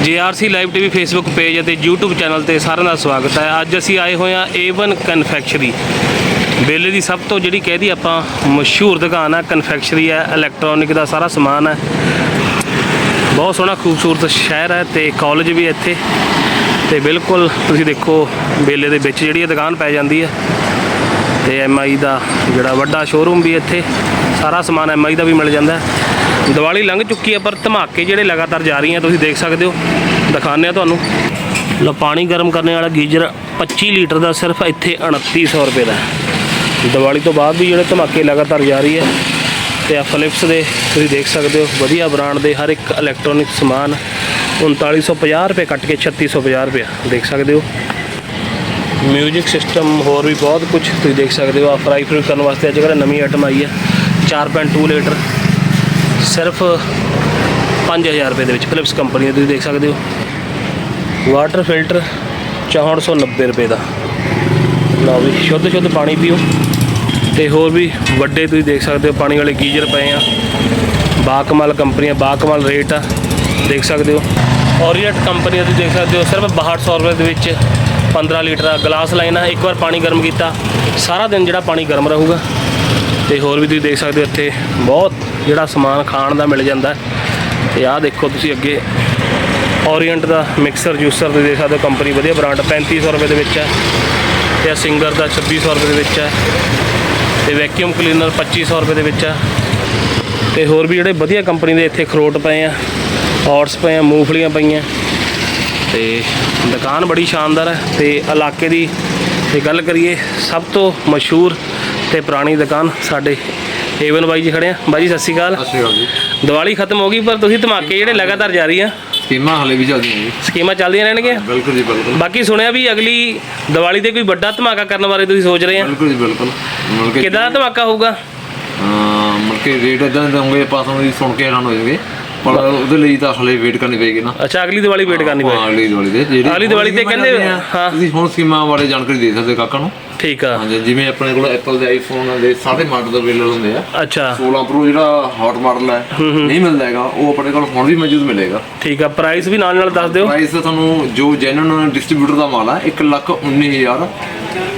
GRC live TV Facebook page ਅਤੇ YouTube channel ਤੇ ਸਾਰਿਆਂ ਦਾ ਸਵਾਗਤ ਹੈ। ਅੱਜ ਅਸੀਂ ਆਏ ਹੋਏ ਹਾਂ A1 ਕਨਫੈਕਸ਼ਨਰੀ ਬੇਲੇ ਦੀ ਸਭ ਤੋਂ ਜਿਹੜੀ ਕਹਿਦੀ ਆਪਾਂ, ਮਸ਼ਹੂਰ ਦੁਕਾਨ ਆ ਕਨਫੈਕਸ਼ਨਰੀ ਹੈ ਇਲੈਕਟ੍ਰੋਨਿਕ ਦਾ ਸਾਰਾ ਸਮਾਨ ਹੈ। ਬਹੁਤ ਸੋਹਣਾ, ਖੂਬਸੂਰਤ ਸ਼ਹਿਰ ਹੈ ਤੇ ਕਾਲਜ ਵੀ ਇੱਥੇ। ਤੇ ਬਿਲਕੁਲ ਤੁਸੀਂ ਦੇਖੋ, ਬੇਲੇ ਦੇ ਵਿੱਚ ਜਿਹੜੀ ਇਹ ਦੁਕਾਨ ਪੈ ਜਾਂਦੀ ਹੈ। ਤੇ ਐਮਆਈ ਦਾ ਜਿਹੜਾ ਵੱਡਾ ਸ਼ੋਰੂਮ ਵੀ ਇੱਥੇ। ਸਾਰਾ ਸਮਾਨ ਐਮਆਈ ਦਾ ਵੀ ਮਿਲ ਜਾਂਦਾ ਹੈ। ਦੀਵਾਲੀ ਲੰਘ ਚੁੱਕੀ ਹੈ, ਪਰ ਧਮਾਕੇ ਜਿਹੜੇ ਲਗਾਤਾਰ ਜਾਰੀ ਹੈ ਤੁਸੀਂ ਦੇਖ ਸਕਦੇ ਹੋ। ਦਿਖਾਉਂਦੇ ਆ ਤੁਹਾਨੂੰ। ਲੋ ਪਾਣੀ ਗਰਮ ਕਰਨ ਵਾਲਾ ਗੀਜ਼ਰ 25 ਲੀਟਰ ਦਾ ਸਿਰਫ ਇੱਥੇ 2900 ਰੁਪਏ ਦਾ ਹੈ। ਦੀਵਾਲੀ ਤੋਂ ਬਾਅਦ ਵੀ ਜਿਹੜੇ ਧਮਾਕੇ ਲਗਾਤਾਰ ਜਾਰੀ ਹੈ ਤੇ ਆ ਫਿਲਿਪਸ ਦੇ, ਤੁਸੀਂ ਦੇਖ ਸਕਦੇ ਹੋ, ਵਧੀਆ ਬ੍ਰਾਂਡ ਦੇ ਹਰ ਇੱਕ ਇਲੈਕਟ੍ਰੋਨਿਕ ਸਮਾਨ 3950 ਰੁਪਏ ਕੱਟ ਕੇ 3650 ਰੁਪਏ, ਦੇਖ ਸਕਦੇ ਹੋ। ਮਿਊਜ਼ਿਕ ਸਿਸਟਮ ਹੋਰ ਵੀ ਬਹੁਤ ਕੁਝ ਤੁਸੀਂ ਦੇਖ ਸਕਦੇ ਹੋ ਆ ਫਰਾਈ ਫਰੂ ਕਰਨ ਵਾਸਤੇ ਅੱਜ ਕੱਲ੍ਹ ਨਵੀਂ ਆਈਟਮ ਆਈ ਹੈ 4.2 ਲੀਟਰ। ਸਿਰਫ 5000 ਰੁਪਏ ਦੇ ਵਿੱਚ ਫਿਲਿਪਸ ਕੰਪਨੀ ਦਾ, ਤੁਸੀਂ ਦੇਖ ਸਕਦੇ ਹੋ। ਵਾਟਰ ਫਿਲਟਰ 6490 ਰੁਪਏ ਦਾ। ਲਓ ਵੀ, ਸ਼ੁੱਧ ਸ਼ੁੱਧ ਪਾਣੀ ਪੀਓ। ਤੇ ਹੋਰ ਵੀ ਵੱਡੇ ਤੁਸੀਂ ਦੇਖ ਸਕਦੇ ਹੋ, ਪਾਣੀ ਵਾਲੇ ਗੀਜ਼ਰ ਪਏ ਆ। ਬਾਕਮਾਲ ਕੰਪਨੀਆਂ ਬਾਕਮਾਲ ਰੇਟ ਆ, ਦੇਖ ਸਕਦੇ ਹੋ। ਔਰੀਅਟ ਕੰਪਨੀ ਦਾ ਤੁਸੀਂ ਦੇਖ ਸਕਦੇ ਹੋ, ਸਿਰਫ 6200 ਰੁਪਏ ਦੇ ਵਿੱਚ 15 ਲੀਟਰ ਦਾ ਗਲਾਸ ਲਾਈਨ ਆ, ਇੱਕ ਵਾਰ ਪਾਣੀ ਗਰਮ ਕੀਤਾ। ਸਾਰਾ ਦਿਨ ਜਿਹੜਾ ਪਾਣੀ ਗਰਮ ਰਹੂਗਾ। ਤੇ ਹੋਰ ਵੀ ਤੁਸੀਂ ਦੇਖ ਸਕਦੇ ਹੋ ਇੱਥੇ ਬਹੁਤ ਜਿਹੜਾ ਸਮਾਨ ਖਾਣ ਦਾ ਮਿਲ ਜਾਂਦਾ ਹੈ। ਤੇ ਆਹ ਦੇਖੋ ਤੁਸੀਂ ਅੱਗੇ ਓਰੀਐਂਟ ਦਾ ਮਿਕਸਰ ਜੂਸਰ ਤੁਸੀਂ ਦੇਖ ਸਕਦੇ ਹੋ ਕੰਪਨੀ ਵਧੀਆ ਬ੍ਰਾਂਡ 3500 ਰੁਪਏ ਦੇ ਵਿੱਚ ਹੈ। ਤੇ ਆ ਸਿੰਗਰ ਦਾ 2600 ਰੁਪਏ ਦੇ ਵਿੱਚ ਹੈ। ਤੇ ਵੈਕਿਊਮ ਕਲੀਨਰ 2500 ਰੁਪਏ ਦੇ ਵਿੱਚ ਹੈ। ਤੇ ਹੋਰ ਵੀ ਜਿਹੜੇ ਵਧੀਆ ਕੰਪਨੀ ਦੇ ਇੱਥੇ ਖਰੋਟ ਪਏ ਆ ਔਟਸ ਪਏ ਆ, ਮੂੰਗਫਲੀਆਂ ਪਈਆਂ। ਤੇ ਦੁਕਾਨ ਬੜੀ ਸ਼ਾਨਦਾਰ ਹੈ। ਤੇ ਇਲਾਕੇ ਦੀ ਜੇ ਗੱਲ ਕਰੀਏ, ਸਭ ਤੋਂ ਮਸ਼ਹੂਰ ਤੇ ਪੁਰਾਣੀ ਦੁਕਾਨ ਸਾਡੇ ਏਵਨ ਬਾਈ ਜੀ ਖੜੇ ਆ। ਬਾਈ ਜੀ ਸਤਿ ਸ਼੍ਰੀ ਅਕਾਲ। ਸਤਿ ਸ਼੍ਰੀ ਅਕਾਲ ਜੀ। ਦੀਵਾਲੀ ਖਤਮ ਹੋ ਗਈ ਪਰ ਤੁਸੀਂ ਧਮਾਕੇ ਜਿਹੜੇ ਲਗਾਤਾਰ ਜਾਰੀ ਆ। ਸਕੀਮਾਂ ਹਲੇ ਵੀ ਚੱਲਦੀਆਂ ਜੀ। ਸਕੀਮਾਂ ਚੱਲਦੀਆਂ ਰਹਿਣਗੀਆਂ? ਬਿਲਕੁਲ ਜੀ ਬਿਲਕੁਲ। ਬਾਕੀ ਸੁਣਿਆ ਵੀ ਅਗਲੀ ਦੀਵਾਲੀ ਤੇ ਕੋਈ ਵੱਡਾ ਧਮਾਕਾ ਕਰਨ ਬਾਰੇ ਤੁਸੀਂ ਸੋਚ ਰਹੇ ਆ? ਬਿਲਕੁਲ ਜੀ ਬਿਲਕੁਲ। ਮਤਲਬ ਕਿ ਕਿੱਦਾਂ ਧਮਾਕਾ ਹੋਊਗਾ? ਹਾਂ ਮਤਲਬ ਕਿ ਰੇਟ ਇਦਾਂ ਦੇ ਹੋਣਗੇ ਆਪਾਂ ਤੁਹਾਨੂੰ ਸੁਣ ਕੇ ਹੈਰਾਨ ਹੋ ਜਾਓਗੇ ਪਰ ਉਹਦੇ ਲਈ ਤਾਂ ਹਲੇ ਵੇਟ ਕਰਨੀ ਪਏਗੀ ਨਾ। ਅੱਛਾ ਅਗਲੀ ਦੀਵਾਲੀ ਵੇਟ ਕਰਨੀ ਹਾਂ, ਪਏ ਅਗਲੀ ਦੀਵਾਲੀ ਦੇ ਜਿਹੜੀ ਅਗਲੀ ਦੀਵਾਲੀ ਤੇ ਸਕੀਮਾਂ ਕਹਿੰਦੇ- ਚੱਲਦੀਆਂ, ਹਾਂ। ਤੁਸੀਂ ਹੁਣ ਸਕੀਮਾਂ ਬਾਰੇ ਜਾਣਕਾਰੀ ਦੇ ਸਕਦੇ ਕਾਕਾ ਨੂੰ। ਠੀਕ ਆ। ਹਾਂਜੀ ਜਿਵੇਂ ਆਪਣੇ ਕੋਲ ਐਪਲ ਦੇ ਆਈਫੋਨ ਦੇ ਸਾਰੇ ਮਾਡਲ ਅਵੇਲੇਬਲ ਹੁੰਦੇ ਆ। ਅੱਛਾ। 16 ਪ੍ਰੋ ਜਿਹੜਾ ਹੌਟ ਮਾਡਲ ਹੈ ਨਹੀਂ ਮਿਲਦਾ ਹੈਗਾ ਉਹ ਆਪਣੇ ਕੋਲ ਹੁਣ ਵੀ ਮੌਜੂਦ ਮਿਲੇਗਾ। ਠੀਕ ਆ ਪ੍ਰਾਈਸ ਵੀ ਨਾਲ ਨਾਲ ਦੱਸ ਦਿਓ। ਪ੍ਰਾਈਸ ਤੁਹਾਨੂੰ ਜੋ ਜੈਨੂਨ ਡਿਸਟ੍ਰੀਬਿਊਟਰ ਦਾ ਮਾਲ ਆ 1 ਲੱਖ 19000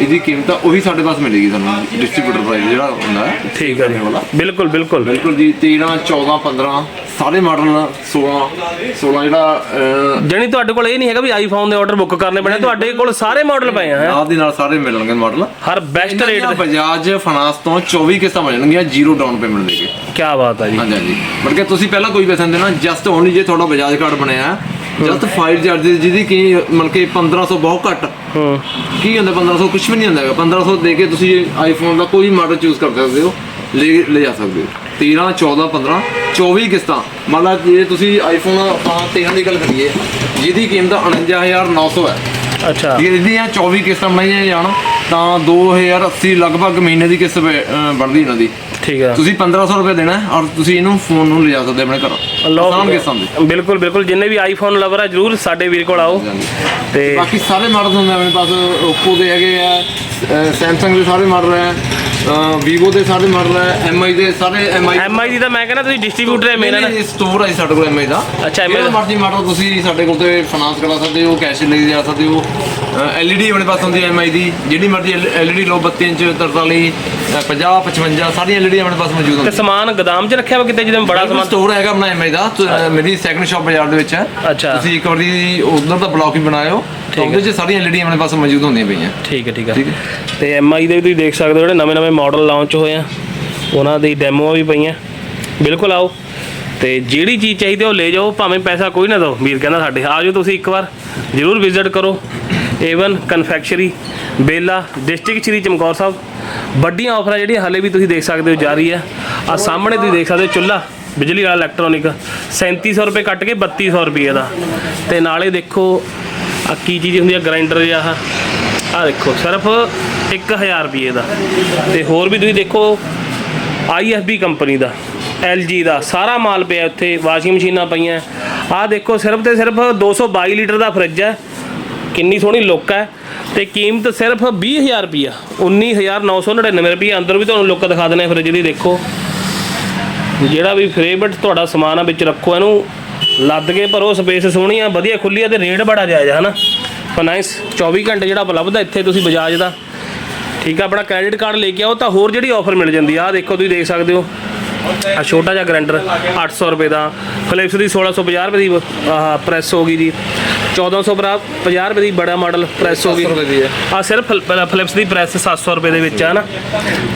ਇਹਦੀ ਕੀਮਤ ਆ ਉਹੀ ਸਾਡੇ ਪਾਸ ਮਿਲੇਗੀ ਤੁਹਾਨੂੰ ਡਿਸਟ੍ਰੀਬਿਊਟਰ ਪ੍ਰਾਈਸ ਜਿਹੜਾ ਹੁੰਦਾ। ਹੈ ਠੀਕ ਆ ਜੀ। ਵਾਲਾ ਬਿਲਕੁਲ ਬਿਲਕੁਲ। ਬਿਲਕੁਲ ਜੀ 13 14 15 ਸਾਰੇ ਮਾਡਲ 16 16 ਜਿਹੜਾ ਜਣੀ ਤੁਹਾਡੇ ਕੋਲ ਇਹ ਨਹੀਂ ਹੈਗਾ ਵੀ ਆਈਫੋਨ ਦੇ ਆਰਡਰ ਬੁੱਕ ਕਰਨੇ ਪੈਣੇ ਤੁਹਾਡੇ ਕੋਲ ਸਾਰੇ ਮਾਡਲ ਪਏ ਆ ਹੈਂ? ਨਾਲ ਦੀ ਨਾਲ ਸਾਰੇ ਮਿਲਣਗੇ ਮਾਡਲ ਹਰ ਬੈਸਟ ਰੇਟ ਤੇ। ਬਜਾਜ ਫਾਈਨਾਂਸ ਤੋਂ 24 ਕਿਸ਼ਤਾਂ ਬਣ ਜਾਣਗੀਆਂ ਜ਼ੀਰੋ ਡਾਊਨ ਪੇਮੈਂਟ ਦੇ ਕੇ। ਕੀ ਬਾਤ ਆ ਜੀ। ਹਾਂਜੀ ਹਾਂਜੀ। ਮਤਲਬ ਕਿ ਤੁਸੀਂ ਪਹਿਲਾਂ ਕੋਈ ਪੈਸਾ ਨਹੀਂ ਦੇਣਾ ਜਸਟ ਓਨਲੀ ਜੇ ਤੁਹਾਡਾ ਬਜਾਜ ਕਾਰਡ ਬਣਿਆ ਜਸਟ ਫਾਈਲ ਚਾਰजेस ਜਿਹਦੀ ਕੀ ਮਤਲਬ ਕਿ 1500 ਬਹੁਤ ਘੱਟ। ਹੂੰ। ਕੀ ਹੁੰਦਾ 1500 ਕੁਝ ਵੀ ਨਹੀਂ ਹੁੰਦਾ ਹੈਗਾ। 1500 ਦੇ ਕੇ ਤੁਸੀਂ ਆਈਫੋਨ ਦਾ ਕੋਈ ਮਾਡਲ ਚੂਜ਼ ਕਰ ਸਕਦੇ ਹੋ ਲੈ ਲੈ ਜਾ ਸਕਦੇ ਹੋ। 13 14 15 24 ਕਿਸ਼ਤਾਂ। ਮੰਨ ਲਾ ਜੇ ਤੁਸੀਂ ਆਈਫੋਨ ਆਪਾਂ 13 ਦੀ ਗੱਲ ਕਰੀਏ ਜਿਹਦੀ ਕੀਮਤ 49900 ਹੈ। ਅੱਛਾ। ਇਹਦੀਆਂ 24 ਕਿਸ਼ਤਾਂ ਬਣਾਈਆਂ ਜਾਣ ਤਾਂ 2080 ਲਗਭਗ ਮਹੀਨੇ ਦੀ ਕਿਸ਼ਤ ਬਣਦੀ ਇਹਨਾਂ ਦੀ। ਠੀਕ ਆ ਤੁਸੀਂ 1500 ਰੁਪਏ ਦੇਣਾ ਹੈ ਔਰ ਤੁਸੀਂ ਇਹਨੂੰ ਫੋਨ ਨੂੰ ਲਿਜਾ ਸਕਦੇ ਹੋ ਆਪਣੇ ਘਰ। ਆਸਾਨ ਕਿਸ਼ਤਾਂ ਦੇ। ਬਿਲਕੁਲ ਬਿਲਕੁਲ। ਜਿੰਨੇ ਵੀ ਆਈਫੋਨ ਲਵਰ ਆ ਜਰੂਰ ਸਾਡੇ ਵੀਰ ਕੋਲ ਆਓ। ਤੇ ਬਾਕੀ ਸਾਰੇ ਮਾਡਲ ਹੁੰਦੇ ਆ ਆਪਣੇ ਪਾਸ Oppo ਦੇ ਹੈਗੇ ਆ Samsung ਦੇ ਸਾਰੇ ਮਾਡਲ ਹੈ Vivo ਦੇ ਸਾਰੇ ਮਾਡਲ ਹੈ MI ਦੇ ਸਾਰੇ MI ਐਮਆਈ ਦੀ ਤਾਂ ਮੈਂ ਕਹਿੰਦਾ ਤੁਸੀਂ ਡਿਸਟ੍ਰੀਬਿਊਟਰ ਹੈ ਮੇਰਾ ਨਾ। ਸਟੋਰ ਹੈ ਸਾਡੇ ਕੋਲ MI ਦਾ। ਅੱਛਾ, ਜਿਹੜਾ ਦਾ। ਮਰਜ਼ੀ ਮਾਡਲ ਤੁਸੀਂ ਸਾਡੇ ਕੋਲ ਤੇ ਫਾਈਨਾਂਸ ਕਰਾ ਸਕਦੇ ਹੋ ਕੈਸ਼ ਲੈ ਕੇ ਜਾ ਸਕਦੇ ਹੋ। LED ਆਪਣੇ ਪਾਸ ਹੁੰਦੀ MI ਦੀ ਜਿਹੜੀ ਮਰਜ਼ੀ LED ਲਓ 32 ਇੰਚ 43 ਅ, 50 55 ਸਾਰੀਆਂ LED ਆਪਣੇ ਪਾਸ ਮੌਜੂਦ ਤੇ ਹੁੰਦੀਆਂ। ਸਮਾਨ ਗਦਾਮ 'ਚ ਰੱਖਿਆ ਵਾ ਕਿਤੇ ਜਿਵੇਂ ਬੜਾ ਸਮਾਨ? ਸਟੋਰ ਹੈਗਾ ਆਪਣਾ MI ਦਾ ਤੇ, ਮੇਰੀ ਸੈਕੰਡ ਸ਼ਾਪ ਬਾਜ਼ਾਰ ਦੇ ਵਿੱਚ ਹੈ। ਅੱਛਾ। ਤੁਸੀਂ ਇੱਕ ਵਾਰੀ ਉਧਰ ਦਾ ਬਲੌਕ ਹੀ ਬਣਾਇਓ। ਉਹਦੇ 'ਚ ਸਾਰੀਆਂ LED ਆਪਣੇ ਪਾਸ ਮੌਜੂਦ ਹੁੰਦੀਆਂ ਪਈਆਂ। ਠੀਕ ਹੈ ਠੀਕ ਹੈ। ਤੇ ਐਮਆਈ ਦੇ ਵੀ ਤੁਸੀਂ ਦੇਖ ਸਕਦੇ ਹੋ ਜਿਹੜੇ ਨਵੇਂ ਨਵੇਂ ਮਾਡਲ ਲਾਂਚ ਹੋਏ ਆ ਉਹਨਾਂ ਦੀ ਡੈਮੋ ਵੀ ਪਈਆਂ। ਬਿਲਕੁਲ ਆਓ। ਤੇ ਜਿਹੜੀ ਚੀਜ਼ ਚਾਹੀਦੀ ਉਹ ਲੈ ਜਾਓ ਭਾਵੇਂ ਪੈਸਾ ਕੋਈ ਨਾ ਦਿਓ। ਵੀਰ ਕਹਿੰਦਾ ਸਾਡੇ ਆ ਜਾਓ ਤੁਸੀਂ ਇੱਕ ਵਾਰ ਜਰੂਰ ਵਿਜ਼ਿਟ ਕਰੋ। A1 confectionery Bela district Shri Chamkaur Sahib ਵੱਡੀਆਂ ਆਫਰਾਂ ਜਿਹੜੀਆਂ ਹਾਲੇ ਵੀ ਤੁਸੀਂ ਦੇਖ ਸਕਦੇ ਹੋ, ਜਾਰੀ ਆ ਆ ਸਾਹਮਣੇ ਤੁਸੀਂ ਦੇਖ ਸਕਦੇ ਹੋ ਚੁੱਲ੍ਹਾ, ਬਿਜਲੀ ਵਾਲਾ ਇਲੈਕਟ੍ਰੋਨਿਕ 3700 ਰੁਪਏ ਕੱਟ ਕੇ 3200 ਰੁਪਏ ਦਾ। ਤੇ ਨਾਲੇ ਦੇਖੋ ਆ ਕੀ ਚੀਜ਼ ਹੁੰਦੀ ਆ ਗ੍ਰਾਈਂਡਰ ਜਿਹਾ ਆਹ। ਆ ਦੇਖੋ, ਸਿਰਫ 1000 ਰੁਪਏ ਦਾ। ਤੇ ਹੋਰ ਵੀ ਤੁਸੀਂ ਦੇਖੋ IFB ਕੰਪਨੀ ਦਾ LG ਦਾ, ਸਾਰਾ ਮਾਲ ਪਿਆ ਉੱਥੇ, ਵਾਸ਼ਿੰਗ ਮਸ਼ੀਨਾਂ ਪਈਆਂ। ਆਹ ਦੇਖੋ, ਸਿਰਫ ਤੇ ਸਿਰਫ 222 ਲੀਟਰ ਦਾ ਫਰਿੱਜ ਹੈ। ਕਿੰਨੀ ਸੋਹਣੀ ਲੁੱਕ ਹੈ ਤੇ ਕੀਮਤ ਸਿਰਫ 20000 ਰੁਪਿਆ 19999 ਰੁਪਏ ਅੰਦਰ ਵੀ ਤੁਹਾਨੂੰ ਲੁੱਕ ਦਿਖਾ ਦਿੰਦੇ ਆ ਫਰਿੱਜ ਦੇਖੋ। ਜਿਹੜਾ ਵੀ ਫੇਵਰਟ ਤੁਹਾਡਾ ਸਮਾਨ ਆ, ਵਿੱਚ ਰੱਖੋ ਇਹਨੂੰ। ਲੱਦ ਕੇ ਭਰੋ ਸਪੇਸ ਸੋਹਣੀ ਆ, ਵਧੀਆ ਖੁੱਲੀ ਆ ਤੇ ਰੇਟ ਬੜਾ ਜਾਇਜ਼ ਆ, ਹਨਾ? ਫਾਈਨਾਂਸ 24 ਘੰਟੇ ਜਿਹੜਾ ਉਪਲਬਧ ਆ ਇੱਥੇ ਤੁਸੀਂ ਬਜਾਜ ਦਾ। ਠੀਕ ਆ, ਆਪਣਾ ਕ੍ਰੈਡਿਟ ਕਾਰਡ ਲੈ ਕੇ ਆਓ, ਤਾਂ ਹੋਰ ਜਿਹੜੀ ਆਫਰ ਮਿਲ ਜਾਂਦੀ ਆ, ਆਹ ਦੇਖੋ, ਤੁਸੀਂ ਦੇਖ ਸਕਦੇ ਹੋ। ਆ ਛੋਟਾ ਜਿਹਾ ਗ੍ਰੈਂਡਰ 800 ਰੁਪਏ ਦਾ। ਫਿਲਿਪਸ ਦੀ 1650 ਰੁਪਏ ਦੀ, ਆਹ ਪ੍ਰੈਸ ਹੋ ਗਈ ਜੀ। 1450 ਰੁਪਏ ਦੀ ਬੜਾ ਮਾਡਲ ਪ੍ਰੈਸ ਹੋ ਗਈ। 700 ਰੁਪਏ ਦੀ ਹੈ। ਆ ਸਿਰਫ ਫਿਲਿਪਸ ਦੀ ਪ੍ਰੈਸ 700 ਰੁਪਏ ਦੇ ਵਿੱਚ ਆ ਨਾ।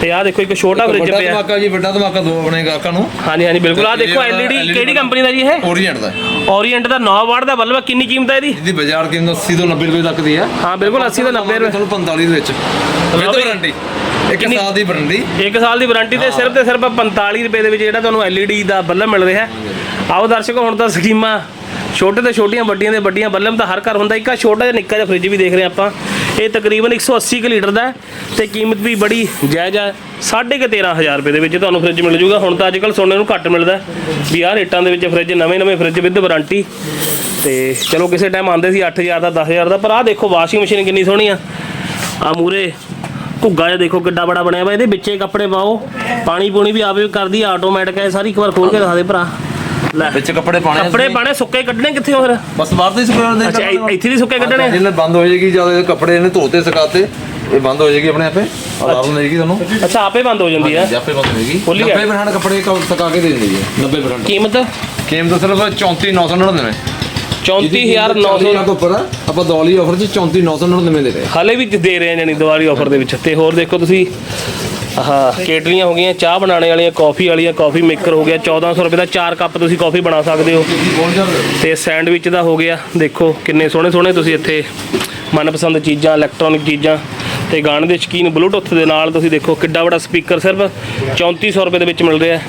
ਤੇ ਆ ਦੇਖੋ ਇੱਕ ਛੋਟਾ ਫ੍ਰਿਜ ਵੱਡਾ ਪਿਆ। ਧਮਾਕਾ ਜੀ ਵੱਡਾ ਧਮਾਕਾ ਦੋ ਆਪਣੇ ਗਾਹਕਾਂ ਨੂੰ। ਹਾਂਜੀ ਹਾਂਜੀ ਬਿਲਕੁਲ। ਆ ਦੇਖੋ ਐਲਈਡੀ ਕਿਹੜੀ ਕੰਪਨੀ ਦਾ ਜੀ ਇਹ? ਓਰੀਐਂਟ ਦਾ। ਓਰੀਐਂਟ ਦਾ 9 ਵਾਟ ਦਾ ਬਲਬ ਕਿੰਨੀ ਕੀਮਤ ਹੈ ਇਹਦੀ? ਇਹਦੀ ਬਾਜ਼ਾਰ ਕੀਮਤ 80 ਤੋਂ 90 ਰੁਪਏ ਤੱਕ ਦੀ ਹੈ ਹਾਂ ਬਿਲਕੁਲ 80 ਤੋਂ 90 ਰੁਪਏ। ਤੁਹਾਨੂੰ 45 ਦੇ ਵਿੱਚ। ਵਿਦ ਵਾਰੰਟੀ ਇੱਕ ਸਾਲ ਦੀ ਵਾਰੰਟੀ ਇੱਕ ਸਾਲ ਦੀ ਵਾਰੰਟੀ ਤੇ ਸਿਰਫ ਤੇ ਸਿਰਫ 45 ਰੁਪਏ ਦੇ ਵਿੱਚ ਜਿਹੜਾ ਤੁਹਾਨੂੰ LED ਦਾ ਬੱਲਬ ਮਿਲ ਰਿਹਾ। ਹੈ। ਆਓ ਦਰਸ਼ਕੋ ਹੁਣ ਤਾਂ ਸਕੀਮਾਂ ਛੋਟੇ ਤੋਂ ਛੋਟੀਆਂ, ਵੱਡੀਆਂ ਦੇ ਵੱਡੀਆਂ ਬੱਲਮ ਤਾਂ ਹਰ ਘਰ ਹੁੰਦਾ, ਇੱਕ ਆ ਛੋਟਾ ਜਿਹਾ ਨਿੱਕਾ ਜਿਹਾ ਫ੍ਰਿਜ ਵੀ ਦੇਖ ਰਹੇ ਆਪਾਂ। ਇਹ ਤਕਰੀਬਨ 180 ਕੁ ਲੀਟਰ ਦਾ ਹੈ ਤੇ ਕੀਮਤ ਵੀ ਬੜੀ ਜਾਇਜ਼ ਹੈ ਸਾਢੇ ਕੁ 13000 ਰੁਪਏ ਦੇ ਵਿੱਚ ਤੁਹਾਨੂੰ ਫ੍ਰਿਜ ਮਿਲ ਜੂਗਾ। ਹੁਣ ਤਾਂ ਅੱਜਕੱਲ ਸੋਨੇ ਨੂੰ ਘੱਟ ਮਿਲਦਾ ਵੀ ਆਹ ਰੇਟਾਂ ਦੇ ਵਿੱਚ ਫ੍ਰਿਜ ਨਵੇਂ ਨਵੇਂ ਫ੍ਰਿਜ ਵਿਦ ਵਾਰੰਟੀ ਤੇ ਚਲੋ ਕਿਸੇ ਟਾਈਮ ਆਉਂਦੇ ਸੀ 8000 ਦਾ 10000 ਦਾ, ਪਰ ਆਹ ਦੇਖੋ ਵਾਸ਼ਿੰਗ ਮਸ਼ੀਨ ਕਿੰਨੀ ਸੋਹਣੀ ਆ। ਆ ਮੂਰੇ ਘੁੱਗਾ ਜਿਹਾ ਦੇਖੋ ਕਿੱਡਾ ਬੜਾ ਬਣਿਆ ਵਾ, ਇਹਦੇ ਵਿੱਚੇ ਕੱਪੜੇ ਪਾਓ, ਪਾਣੀ ਪੂਣੀ ਵੀ ਆਵੇ ਕਰਦੀ ਆਟੋਮੈਟਿਕ ਹੈ ਸਾਰੀ ਇੱਕ ਵਾਰ ਖੋਲ ਕੇ ਦਿਖਾ ਦੇ ਭਰਾ। ਲੈ। ਵਿੱਚ ਕੱਪੜੇ ਪਾਣੇ ਕੱਪੜੇ ਪਾਣੇ ਸੁੱਕੇ ਕੱਢਣੇ ਕਿੱਥੇ ਹੋ ਫਿਰ ਬਸ ਬਾਹਰ ਦੇ ਸੁਕਾਉਣ ਦੇ ਅੱਛਾ ਇ- ਇੱਥੇ ਵੀ ਸੁੱਕੇ ਕੱਢਣੇ? ਜਿਹਨੇ ਬੰਦ ਹੋ ਜਾਏਗੀ ਜਦ ਕੱਪੜੇ ਇਹਨੇ ਧੋਤੇ ਸੁਕਾਤੇ ਇਹ ਬੰਦ ਹੋ ਜਾਏਗੀ ਆਪਣੇ ਆਪੇ। ਅਲਾਰਮ ਦੇਗੀ ਤੁਹਾਨੂੰ। ਅੱਛਾ ਆਪੇ ਬੰਦ ਹੋ ਜਾਂਦੀ ਹੈ। ਜਾਪੇ ਬੰਦ ਹੋਏਗੀ। ਖੁੱਲੀ ਹੈ। 90% ਕੱਪੜੇ ਸੁਕਾ ਕੇ ਦੇ ਦਿੰਦੀ ਹੈ। 90% ਕੀਮਤ ਕੀਮਤ ਸਿਰਫ 34999 34900 ਤੋਂ ਉੱਪਰ ਆ, ਆਪਾਂ ਦੌਲੀ ਆਫਰ ਚ 34999 ਦੇ ਰਹੇ। ਹਾਂ। ਹਾਲੇ ਵੀ ਦੇ ਰਹੇ ਆ ਜਾਨੀ ਦੀਵਾਲੀ ਆਫਰ ਦੇ ਵਿੱਚ। ਤੇ ਹੋਰ ਦੇਖੋ ਤੁਸੀਂ ਆਹ ਕੇਟਰੀਆਂ ਹੋ ਗਈਆਂ, ਚਾਹ ਬਣਾਉਣੇ ਵਾਲੀਆਂ, ਕਾਫੀ ਵਾਲੀਆਂ, ਕਾਫੀ ਮੇਕਰ ਹੋ ਗਿਆ 1400 ਰੁਪਏ ਦਾ 4 ਕੱਪ ਤੁਸੀਂ ਕਾਫੀ ਬਣਾ ਸਕਦੇ ਹੋ। ਤੇ ਸੈਂਡਵਿਚ ਦਾ ਹੋ ਗਿਆ, ਦੇਖੋ ਕਿੰਨੇ ਸੋਹਣੇ ਸੋਹਣੇ ਤੁਸੀਂ ਇੱਥੇ ਮਨਪਸੰਦ ਚੀਜ਼ਾਂ ਇਲੈਕਟ੍ਰੋਨਿਕ ਚੀਜ਼ਾਂ। ਤੇ ਗਾਣੇ ਦੇ ਸ਼ਕੀਨ ਬਲੂਟੁੱਥ ਦੇ ਨਾਲ ਤੁਸੀਂ ਦੇਖੋ ਕਿੱਡਾ ਵੱਡਾ ਸਪੀਕਰ ਸਿਰਫ 3400 ਰੁਪਏ ਦੇ ਵਿੱਚ ਮਿਲ ਰਿਹਾ। ਹੈ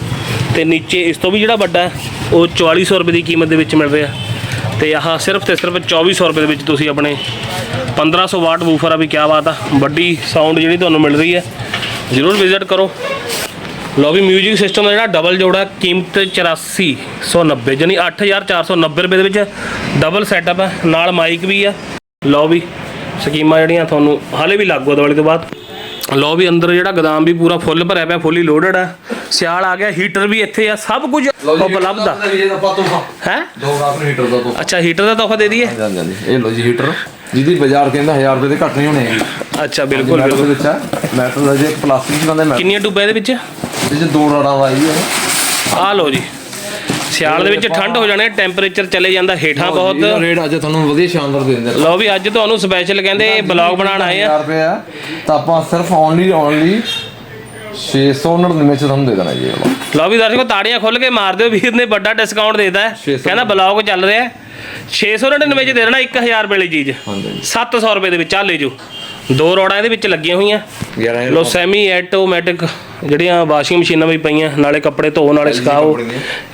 ਤੇ ਨੀਚੇ ਇਸ ਤੋਂ ਵੀ ਜਿਹੜਾ ਵੱਡਾ ਹੈ, ਉਹ 4400 ਰੁਪਏ ਦੀ ਕੀਮਤ ਦੇ ਵਿੱਚ ਮਿਲ ਰਿਹਾ। ਤੇ ਆਹ ਸਿਰਫ ਤੇ ਸਿਰਫ 2400 ਰੁਪਏ ਦੇ ਵਿੱਚ ਤੁਸੀਂ ਆਪਣੇ 1500 ਵਾਟ ਵੂਫਰ ਆ ਵੀ ਕਿਆ ਬਾਤ ਆ, ਵੱਡੀ ਸਾਊਂਡ ਜਿਹੜੀ ਤੁਹਾਨੂੰ ਮਿਲ ਰਹੀ ਹੈ। ਜ਼ਰੂਰ ਵਿਜ਼ਿਟ ਕਰੋ। ਲੌਬੀ 뮤직 ਸਿਸਟਮ ਦਾ ਜਿਹੜਾ ਡਬਲ ਜੋੜਾ ਕੀਮਤ 8490 ਜਾਨੀ 8490 ਰੁਪਏ ਦੇ ਵਿੱਚ ਡਬਲ ਸੈਟਅਪ ਹੈ ਨਾਲ ਮਾਈਕ ਵੀ ਆ ਵੀ ਸਕੀਮਾਂ ਜਿਹੜੀਆਂ ਤੁਹਾਨੂੰ ਹਾਲੇ ਵੀ ਲਾਗੂ ਆ ਦੀਵਾਲੀ ਤੋਂ ਬਾਅਦ। ਵੀ ਅੰਦਰ ਜਿਹੜਾ ਗਦਾਮ ਵੀ ਪੂਰਾ ਫੁੱਲ ਭਰਿਆ ਪਿਆ ਫੁੱਲੀ ਲੋਡਡ ਆ ਸਿਆਲ ਆ ਗਿਆ ਹੀਟਰ ਵੀ ਇੱਥੇ ਆ ਸਭ ਕੁਝ ਉਪਲਬਧ ਆ ਹੈ? ਦੋ ਹੀਟਰ ਦਾ ਤੋਂ ਅੱਛਾ ਹੀਟਰ ਦਾ ਤੋਹਫਾ ਦੇ ਦਈਏ? ਹਾਂਜੀ ਹਾਂਜੀ ਇਹ ਲੋ ਜੀ ਹੀਟਰ ਜਿਹਦੀ ਬਾਜ਼ਾਰ ਕਹਿੰਦਾ 1000 ਰੁਪਏ ਦੇ ਘੱਟ ਨਹੀਂ ਹੋਣੇ। ਅੱਛਾ ਬਿਲਕੁਲ ਮੈਟਲ ਬਿਲਕੁਲ। ਵਿੱਚ ਆ ਮੈਟਲ ਦਾ ਜੇ ਪਲਾਸਟਿਕ ਦਾ ਮੈਟਲ ਕਿੰਨੀਆਂ ਟੂਬਾਂ ਇਹਦੇ ਵਿੱਚ? ਜਿਹਦੇ ਚ ਦੋ ਰੜਾਂ ਆਈ ਹੈ। ਆ ਲਓ ਜੀ। ਸਿਆਲ ਦੇ ਵਿੱਚ ਠੰਡ ਹੋ ਜਾਣੇ ਟੈਂਪਰੇਚਰ ਚਲੇ ਜਾਂਦਾ ਹੇਠਾਂ ਬਹੁਤ। ਰੇਟ ਅੱਜ ਤੁਹਾਨੂੰ ਵਧੀਆ ਸ਼ਾਨਦਾਰ ਦੇ ਦਿੰਦੇ ਲਓ ਵੀ ਅੱਜ ਤੁਹਾਨੂੰ ਸਪੈਸ਼ਲ ਕਹਿੰਦੇ ਬਲੌਗ ਬਣਾਉਣ ਆਏ ਆ। 1000 ਰੁਪਏ ਆ। ਤਾਂ ਆਪਾਂ ਸਿਰਫ ਓਨਲੀ ਓਨਲੀ 699 ਚ ਤੁਹਾਨੂੰ ਦੇ ਦੇਣਾ ਜੀ ਇਹ ਵਾਲਾ। ਲਓ ਵੀ ਦਰਸ਼ਕੋ ਤਾੜੀਆਂ ਖੁੱਲ ਕੇ ਮਾਰ ਦਿਓ ਵੀਰ ਨੇ ਵੱਡਾ ਡਿਸਕਾਊਂਟ ਦੇਤਾ ਹੈ। 600 ਕਹਿੰਦਾ ਬਲੌਗ ਚੱਲ ਰਿਹਾ ਹੈ। 699 ਚ ਦੇ ਦੇਣਾ 1000 ਰੁਪਏ ਵਾਲੀ ਚੀਜ਼। ਹਾਂਜੀ। 700 ਰੁਪਏ ਦੇ ਵਿੱਚ ਆ ਲੈ ਜਾਓ। ਦੋ ਰੋੜਾਂ ਇਹਦੇ ਵਿੱਚ ਲੱਗੀਆਂ ਹੋਈਆਂ। 11000 ਲੋ ਸੈਮੀ ਆਟੋਮੈਟਿਕ ਜਿਹੜੀਆਂ ਵਾਸ਼ਿੰਗ ਮਸ਼ੀਨਾਂ ਵੀ ਪਈਆਂ ਨਾਲੇ ਕੱਪੜੇ ਧੋ ਨਾਲੇ ਸੁਕਾਓ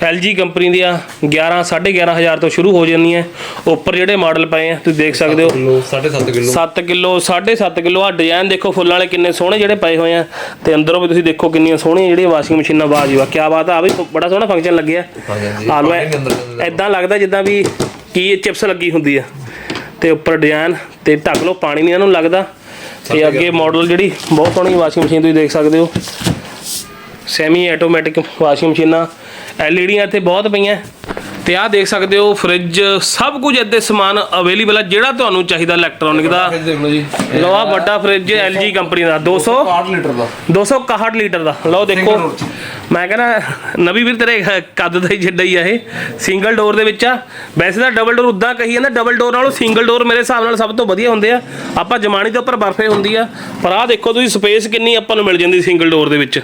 LG ਕੰਪਨੀ ਦੀਆਂ 11 11500 ਤੋਂ ਸ਼ੁਰੂ ਹੋ ਜਾਂਦੀਆਂ। ਉੱਪਰ ਜਿਹੜੇ ਮਾਡਲ ਪਏ ਆ ਤੁਸੀਂ ਦੇਖ ਸਕਦੇ ਹੋ। Kilo 7.5 kilo. 7 ਕਿਲੋ 7.5 ਕਿਲੋ ਆ ਡਿਜ਼ਾਈਨ ਦੇਖੋ ਫੁੱਲਾਂ ਵਾਲੇ ਕਿੰਨੇ ਸੋਹਣੇ ਜਿਹੜੇ ਪਏ ਹੋਏ ਆ। ਤੇ ਅੰਦਰੋਂ ਵੀ ਤੁਸੀਂ ਦੇਖੋ ਕਿੰਨੀਆਂ ਸੋਹਣੀਆਂ ਜਿਹੜੀਆਂ ਵਾਸ਼ਿੰਗ ਮਸ਼ੀਨਾਂ ਬਾਜੀ ਵਾ ਕੀ ਬਾਤ ਆ ਆ ਵੀ ਬੜਾ ਸੋਹਣਾ ਫੰਕਸ਼ਨ ਲੱਗਿਆ। ਆ ਲੋ ਐਦਾਂ ਲੱਗਦਾ ਜਿੱਦਾਂ ਵੀ ਕੀ ਚਿਪਸ ਲੱਗੀ ਹੁੰਦੀ ਆ? ਤੇ ਉੱਪਰ ਡਿਜ਼ਾਈਨ ਤੇ ਢੱਕ ਲਓ ਪਾਣੀ ਨਹੀਂ ਇਹਨੂੰ ਲੱਗਦਾ। ਤੇ ਅੱਗੇ ਮਾਡਲ ਜਿਹੜੀ ਬਹੁਤ ਸੋਹਣੀ ਵਾਸ਼ਿੰਗ ਮਸ਼ੀਨ ਤੁਸੀਂ ਦੇਖ ਸਕਦੇ ਹੋ। ਸੈਮੀ ਆਟੋਮੈਟਿਕ ਵਾਸ਼ਿੰਗ ਮਸ਼ੀਨਾਂ ਐਲਈਡੀਆਂ ਇੱਥੇ ਬਹੁਤ ਪਈਆਂ। ਤੇ ਆਹ ਦੇਖ ਸਕਦੇ ਹੋ ਫ੍ਰਿਜ ਸਭ ਕੁਝ ਇੱਥੇ ਸਮਾਨ ਅਵੇਲੇਬਲ ਹੈ ਜਿਹੜਾ ਤੁਹਾਨੂੰ ਚਾਹੀਦਾ ਇਲੈਕਟ੍ਰੋਨਿਕ ਦਾ। ਫਿਰ ਦੇਖ ਲਓ ਜੀ। ਲਓ ਆਹ ਵੱਡਾ ਫ੍ਰਿਜ LG ਕੰਪਨੀ ਦਾ 200 60 ਲੀਟਰ ਦਾ। 261 ਲੀਟਰ ਦਾ। ਲਓ ਦੇਖੋ Single door ਮੈਂ ਕਹਿੰਦਾ ਨਵੀਂ ਵੀਰ ਤੇਰੇ ਕੱਦ ਦਾ ਹੀ ਜਿੱਡਾ ਹੀ ਆ ਇਹ। ਸਿੰਗਲ ਡੋਰ ਦੇ ਵਿੱਚ ਆ। ਵੈਸੇ ਤਾਂ ਡਬਲ ਡੋਰ ਉਦਾਂ ਕਹੀ ਜਾਂਦਾ ਡਬਲ ਡੋਰ ਨਾਲੋਂ ਸਿੰਗਲ ਡੋਰ ਮੇਰੇ ਹਿਸਾਬ ਨਾਲ ਸਭ ਤੋਂ ਵਧੀਆ ਹੁੰਦੇ ਆ। ਆਪਾਂ ਜਮਾਨੀ ਦੇ ਉੱਪਰ ਬਰਫੇ ਹੁੰਦੀ ਆ। ਪਰ ਆਹ ਦੇਖੋ ਤੁਸੀਂ ਸਪੇਸ ਕਿੰਨੀ ਆਪਾਂ ਨੂੰ ਮਿਲ ਜਾਂਦੀ ਸਿੰਗਲ ਡੋਰ ਦੇ ਵਿੱਚ।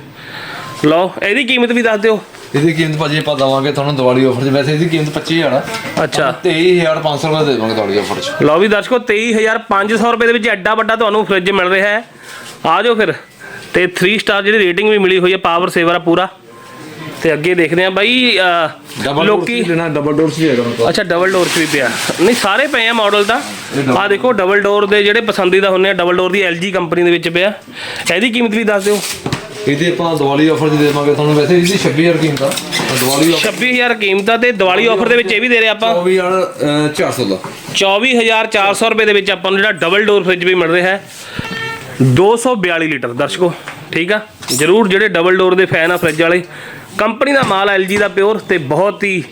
ਲਓ ਇਹਦੀ ਕੀਮਤ ਵੀ ਦੱਸ ਦਿਓ। ਇਹਦੀ ਕੀਮਤ ਭਾਜੀ ਆਪਾਂ ਦਵਾਂਗੇ ਤੁਹਾਨੂੰ ਦੀਵਾਲੀ ਆਫਰ 'ਚ। ਵੈਸੇ ਇਹਦੀ ਕੀਮਤ 25000 ਆ। ਅੱਛਾ। 23500 ਰੁਪਏ ਦੇ ਦੇਵਾਂਗੇ ਦੀਵਾਲੀ ਆਫਰ 'ਚ। ਲਓ ਵੀ ਦਰਸ਼ਕੋ 23500 ਰੁਪਏ ਦੇ ਵਿੱਚ ਐਡਾ ਵੱਡਾ ਤੁਹਾਨੂੰ ਫ੍ਰਿਜ ਮਿਲ ਰਿਹਾ ਹੈ। ਆ ਜਾਓ ਫਿਰ। ਤੇ 3 ਸਟਾਰ ਜਿਹੜੀ ਰੇਟਿੰਗ ਵੀ ਮਿਲੀ ਹੋਈ ਹੈ ਪਾਵਰ ਸੇਵਰ ਆ ਪੂਰਾ। ਤੇ ਅੱਗੇ ਦੇਖਦੇ ਆ ਬਾਈ ਲੋਕੀ ਲੈਣਾ ਡਬਲ ਡੋਰ ਵੀ ਹੈਗਾ ਅੱਛਾ ਡਬਲ ਡੋਰ 'ਚ ਵੀ ਪਿਆ। ਨਹੀਂ ਸਾਰੇ ਪਏ ਆ ਮਾਡਲ ਤਾਂ। ਆ ਦੇਖੋ ਡਬਲ ਡੋਰ ਦੇ ਜਿਹੜੇ ਪਸੰਦੀਦਾ ਹੁੰਦੇ ਆ ਡਬਲ ਡੋਰ ਦੀ LG ਕੰਪਨੀ ਦੇ ਵਿੱਚ ਪਿਆ। ਇਹਦੀ ਕੀਮਤ ਵੀ ਦੱਸ ਦਿਓ। ਇਹਦੀ ਆਪਾਂ ਦੀਵਾਲੀ ਆਫਰ 'ਚ ਦੇਵਾਂਗੇ ਤੁਹਾਨੂੰ ਵੈਸੇ ਇਹਦੀ 26000 ਕੀਮਤ ਆ। ਤਾਂ ਦੀਵਾਲੀ ਆਫਰ 26000 ਕੀਮਤ ਆ ਤੇ ਦੀਵਾਲੀ ਆਫਰ ਦੇ ਵਿੱਚ ਇਹ ਵੀ ਦੇ ਰਹੇ ਆਪਾਂ। 24400 ਦਾ। 24400 ਰੁਪਏ ਦੇ ਵਿੱਚ ਆਪਾਂ ਨੂੰ ਜਿਹੜਾ ਡਬਲ ਡੋਰ ਫ੍ਰਿਜ ਵੀ ਮਿਲ ਰਿਹਾ ਹੈ। 242 ਲੀਟਰ ਦਰਸ਼ਕੋ ਠੀਕ ਆ? ਜਰੂਰ ਜਿਹੜੇ ਡਬਲ ਡੋਰ ਦੇ ਫੈਨ ਆ ਫ੍ਰਿਜ ਵਾਲੇ ਕੰਪਨੀ ਦਾ ਮਾਲ LG ਦਾ ਪਿਓਰ ਤੇ ਬਹੁਤ ਹੀ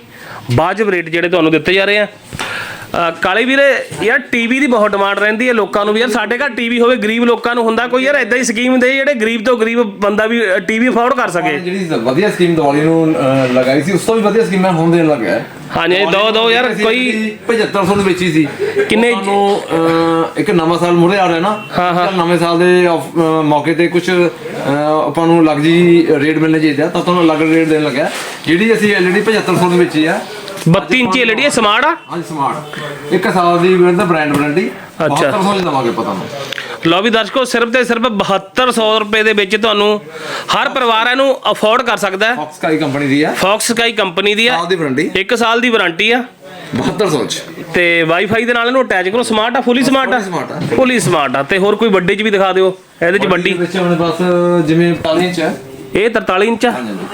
ਵਾਜਬ ਰੇਟ ਜਿਹੜੇ ਤੁਹਾਨੂੰ ਦਿੱਤੇ ਜਾ ਰਹੇ ਆ। ਕਾਲੇ ਵੀਰੇ ਯਾਰ ਟੀਵੀ ਦੀ ਬਹੁਤ ਡਿਮਾਂਡ ਰਹਿੰਦੀ ਹੈ ਲੋਕਾਂ ਨੂੰ ਵੀ ਯਾਰ ਸਾਡੇ ਘਰ ਟੀਵੀ ਹੋਵੇ ਗਰੀਬ ਲੋਕਾਂ ਨੂੰ ਹੁੰਦਾ ਕੋਈ ਯਾਰ ਐਦਾਂ ਹੀ ਸਕੀਮ ਦੇ ਜਿਹੜੇ ਗਰੀਬ ਤੋਂ ਗਰੀਬ ਬੰਦਾ ਵੀ ਟੀਵੀ ਅਫੋਰਡ ਕਰ ਸਕੇ ਜਿਹੜੀ ਵਧੀਆ ਸਕੀਮ ਦੀਵਾਲੀ ਨੂੰ ਲਗਾਈ ਸੀ ਉਸ ਤੋਂ ਵੀ ਵਧੀਆ ਸਕੀਮ ਮੈਂ ਹੁਣ ਦੇਣ ਲੱਗਾ ਹੈ। ਹਾਂਜੀ ਦੋ ਦੋ ਯਾਰ ਕੋਈ 7500 ਦੀ ਵੇਚੀ ਸੀ ਕਿੰਨੇ- ਤੁਹਾਨੂੰ ਅਹ, ਇੱਕ ਨਵਾਂ ਸਾਲ ਮੁੜੇ ਆ ਰਿਹਾ ਨਾ ਹਾਂ, ਹਾਂ। ਚੱਲ ਨਵੇਂ ਸਾਲ ਦੇ ਆਫ- ਅਹ, ਮੌਕੇ ਤੇ ਕੁਝ ਆਪਾਂ ਨੂੰ ਲੱਗ ਜੀ ਰੇਟ ਮਿਲਣੇ ਚਾਹੀਦੇ ਤਾਂ ਤੁਹਾਨੂੰ ਅਲੱਗ ਰੇਟ ਦੇਣ ਲੱਗਾ ਜਿਹੜੀ ਅਸੀਂ ਐਲਈਡੀ 7500 ਦੀ ਵੇਚੀ ਆ 32 ਇੰਚੀ ਐਲਈਡੀ ਸਮਾਰਟ ਆ? ਹਾਂਜੀ ਸਮਾਰਟ। ਇੱਕ ਸਾਲ ਦੀ ਦਾ ਬ੍ਰਾਂਡ ਵਾਰੰਟੀ ਅੱਛਾ। 7200 ਦੀ ਦਵਾਂਗੇ ਪਤਾ ਨੂੰ ਲਓ ਵੀ ਦਰਸ਼ਕੋ ਸਿਰਫ ਤੇ ਸਿਰਫ 7200 ਰੁਪਏ ਦੇ ਵਿੱਚ ਤੁਹਾਨੂੰ ਹਰ ਪਰਿਵਾਰ ਇਹਨੂੰ ਅਫੋਰਡ ਕਰ ਸਕਦਾ ਹੈ। ਫੌਕਸ ਕਾਈ ਕੰਪਨੀ ਦੀ ਆ। ਫੌਕਸ ਸਕਾਈ ਕੰਪਨੀ ਦੀ ਆ। ਸਾਲ ਦੀ ਵਾਰੰਟੀ 1 ਸਾਲ ਦੀ ਵਾਰੰਟੀ ਆ। 7200 ਚ। ਤੇ ਵਾਈਫਾਈ ਦੇ ਨਾਲ ਇਹਨੂੰ ਅਟੈਚ ਕਰੋ ਸਮਾਰਟ ਆ ਫੁੱਲੀ ਸਮਾਰਟ ਆ? ਆ। ਫੁੱਲੀ ਸਮਾਰਟ ਆ। ਤੇ ਹੋਰ ਕੋਈ ਵੱਡੇ ਚ ਵੀ ਦਿਖਾ ਦਿਓ ਇਹਦੇ ਚ ਵੱਡੀ ਵਿੱਚ ਆਪਣੇ ਪਾਸ ਜਿਵੇਂ 45 ਇੰਚ ਹੈ ਇਹ 43 ਇੰਚ ਆ?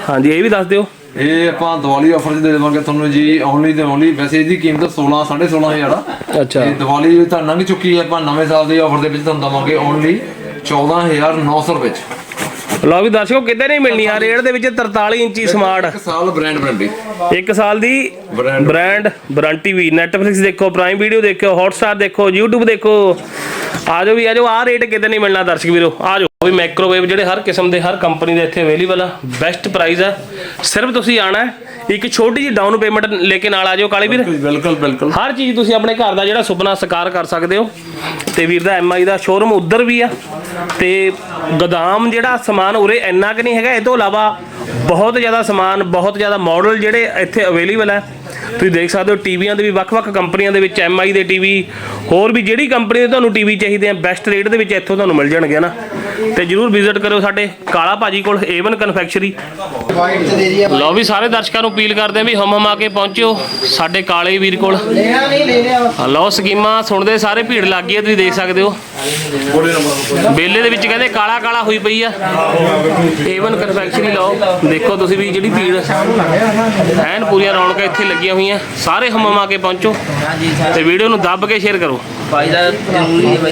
ਹਾਂਜੀ ਇਹ ਵੀ ਦੱਸ ਦਿਓ। ਇਹ ਆਪਾਂ ਦੀਵਾਲੀ ਆਫਰ 'ਚ ਦੇ ਦੇਵਾਂਗੇ ਤੁਹਾਨੂੰ ਜੀ ਓਨਲੀ ਤੇ ਓਨਲੀ ਵੈਸੇ ਇਹਦੀ ਕੀਮਤ 16 16500 ਹਜ਼ਾਰ ਆ। ਅੱਛਾ। ਤੇ ਦੀਵਾਲੀ ਤਾਂ ਲੰਘ ਚੁੱਕੀ ਹੈ ਆਪਾਂ ਨਵੇਂ ਸਾਲ ਦੀ ਆਫਰ ਦੇ ਵਿੱਚ ਤੁਹਾਨੂੰ ਦਵਾਂਗੇ ਓਨਲੀ 14900 ਰੁਪਏ ਚ। ਲਓ ਵੀ ਦਰਸ਼ਕੋ ਕਿਤੇ ਨਹੀਂ ਮਿਲਣੀ ਆ ਰੇਟ ਦੇ ਵਿੱਚ 43 ਇੰਚੀ ਸਮਾਰਟ। ਇੱਕ ਸਾਲ ਬ੍ਰਾਂਡ ਵਾਰੰਟੀ ਇੱਕ ਸਾਲ ਦੀ ਬ੍ਰਾਂਡ ਵਾਰੰਟੀ ਵੀ ਨੈਟਫਲਿਕਸ ਦੇਖੋ ਪ੍ਰਾਈਮ ਵੀਡੀਓ ਦੇਖੋ ਹੌਟਸਟਾਰ ਦੇਖੋ YouTube ਦੇਖੋ। ਆ ਜਾਓ ਵੀ ਆ ਜਾਓ ਆ ਰੇਟ ਕਿਤੇ ਨਹੀਂ ਮਿਲਣਾ ਦਰਸ਼ਕ ਵੀਰੋ। ਆ ਜਾਓ ਵੀ ਮਾਈਕ੍ਰੋਵੇਵ ਜਿਹੜੇ ਹਰ ਕਿਸਮ ਦੇ ਹਰ ਕੰਪਨੀ ਦੇ ਇੱਥੇ ਅਵੇਲੇਬਲ ਆ। ਬੈਸਟ ਪ੍ਰਾਈਸ ਆ। ਸਿਰਫ ਤੁਸੀਂ ਆਣਾ ਇੱਕ ਛੋਟੀ ਜਿਹੀ ਡਾਊਨ ਪੇਮੈਂਟ ਲੈ ਕੇ ਨਾਲ ਆ ਜਾਓ ਕਾਲੇ ਵੀਰ। ਬਿਲਕੁਲ ਬਿਲਕੁਲ ਹਰ ਚੀਜ਼ ਤੁਸੀਂ ਆਪਣੇ ਘਰ ਦਾ ਜਿਹੜਾ ਸੁਪਨਾ ਸਾਕਾਰ ਕਰ ਸਕਦੇ ਹੋ। ਤੇ ਵੀਰ ਦਾ ਐਮਆਈ ਦਾ ਸ਼ੋਰੂਮ ਉੱਧਰ ਵੀ ਆ। ਤੇ ਗੋਦਾਮ ਜਿਹੜਾ ਸਮਾਨ ਉਰੇ ਇੰਨਾ ਕਿ ਨਹੀਂ ਹੈਗਾ ਇਹ ਤੋਂ ਇਲਾਵਾ ਬਹੁਤ ਜ਼ਿਆਦਾ ਸਮਾਨ ਬਹੁਤ ਜ਼ਿਆਦਾ ਮਾਡਲ ਜਿਹੜੇ ਇੱਥੇ ਅਵੇਲੇਬਲ ਹੈ ਤੁਸੀਂ ਦੇਖ ਸਕਦੇ ਹੋ ਟੀਵੀਆਂ ਦੇ ਵੀ ਵੱਖ-ਵੱਖ ਕੰਪਨੀਆਂ ਦੇ ਵਿੱਚ ਐਮਆਈ ਦੇ ਟੀਵੀ, ਹੋਰ ਵੀ ਜਿਹੜੀ ਕੰਪਨੀ ਦੇ ਤੁਹਾਨੂੰ ਟੀਵੀ ਚਾਹੀਦੇ ਆ ਬੈਸਟ ਰੇਟ ਦੇ ਵਿੱਚ ਇੱਥੋਂ ਤੁਹਾਨੂੰ ਮਿਲ ਜਾਣਗੇ ਨਾ। ਤੇ ਜਰੂਰ ਵਿਜ਼ਿਟ ਕਰਿਓ ਸਾਡੇ ਕਾਲਾ ਭਾਜੀ ਕੋਲ ਏਵਨ ਕਨਫੈਕਸ਼ਰੀ ਲਓ ਵੀ ਸਾਰੇ ਦਰਸ਼ਕਾਂ ਨੂੰ ਅਪੀਲ ਕਰਦੇ ਆ ਵੀ ਹਮ ਹਮ ਆ ਕੇ ਪਹੁੰਚਿਓ ਸਾਡੇ ਕਾਲੇ ਵੀਰ ਕੋਲ। ਲਓ ਸਕੀਮਾਂ ਸੁਣਦੇ ਸਾਰੇ, ਭੀੜ ਲੱਗ ਗਈ ਤੁਸੀਂ ਦੇਖ ਸਕਦੇ ਹੋ। ਬੇਲੇ ਦੇ ਵਿੱਚ ਕਹਿੰਦੇ ਕਾਲਾ ਕਾਲਾ ਹੋਈ ਪਈ ਆ। ਏਵਨ ਕਨਫੈਕਸ਼ਨਰੀ ਲਓ, ਦੇਖੋ ਤੁਸੀਂ ਵੀ ਜਿਹੜੀ ਭੀੜ। ਐਨ ਪੂਰੀਆਂ ਰੌਣਕ ਇੱਥੇ ਲੱਗੀਆਂ ਹੋਈਆਂ। ਸਾਰੇ ਹਮਮ ਆ ਕੇ ਪਹੁੰਚੋ ਤੇ ਵੀਡੀਓ ਨੂੰ ਦੱਬ ਕੇ ਸ਼ੇਅਰ ਕਰੋ। ਭਾਈ ਜ਼ਰੂਰੀ ਹੈ